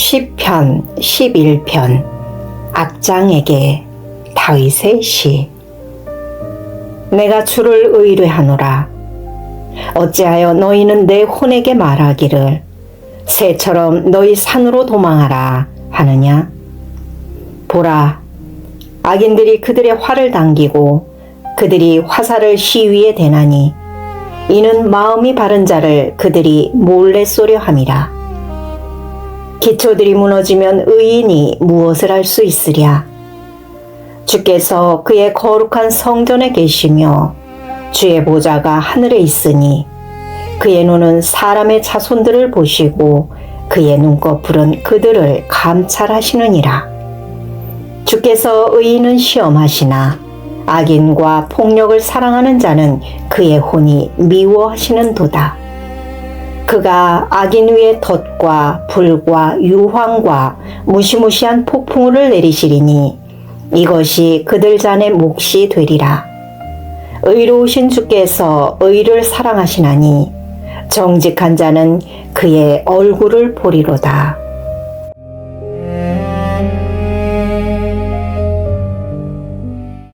시편 11편 악장에게 다윗의 시. 내가 주를 의뢰하노라. 어찌하여 너희는 내 혼에게 말하기를 새처럼 너희 산으로 도망하라 하느냐? 보라 악인들이 그들의 활을 당기고 그들이 화살을 시위에 대나니 이는 마음이 바른 자를 그들이 몰래 쏘려 함이라 기초들이 무너지면 의인이 무엇을 할 수 있으랴? 주께서 그의 거룩한 성전에 계시며 주의 보좌가 하늘에 있으니 그의 눈은 사람의 자손들을 보시고 그의 눈꺼풀은 그들을 감찰하시느니라. 주께서 의인은 시험하시나 악인과 폭력을 사랑하는 자는 그의 혼이 미워하시는 도다. 그가 악인 위에 덫과 불과 유황과 무시무시한 폭풍우를 내리시리니 이것이 그들 잔의 몫이 되리라. 의로우신 주께서 의를 사랑하시나니 정직한 자는 그의 얼굴을 보리로다.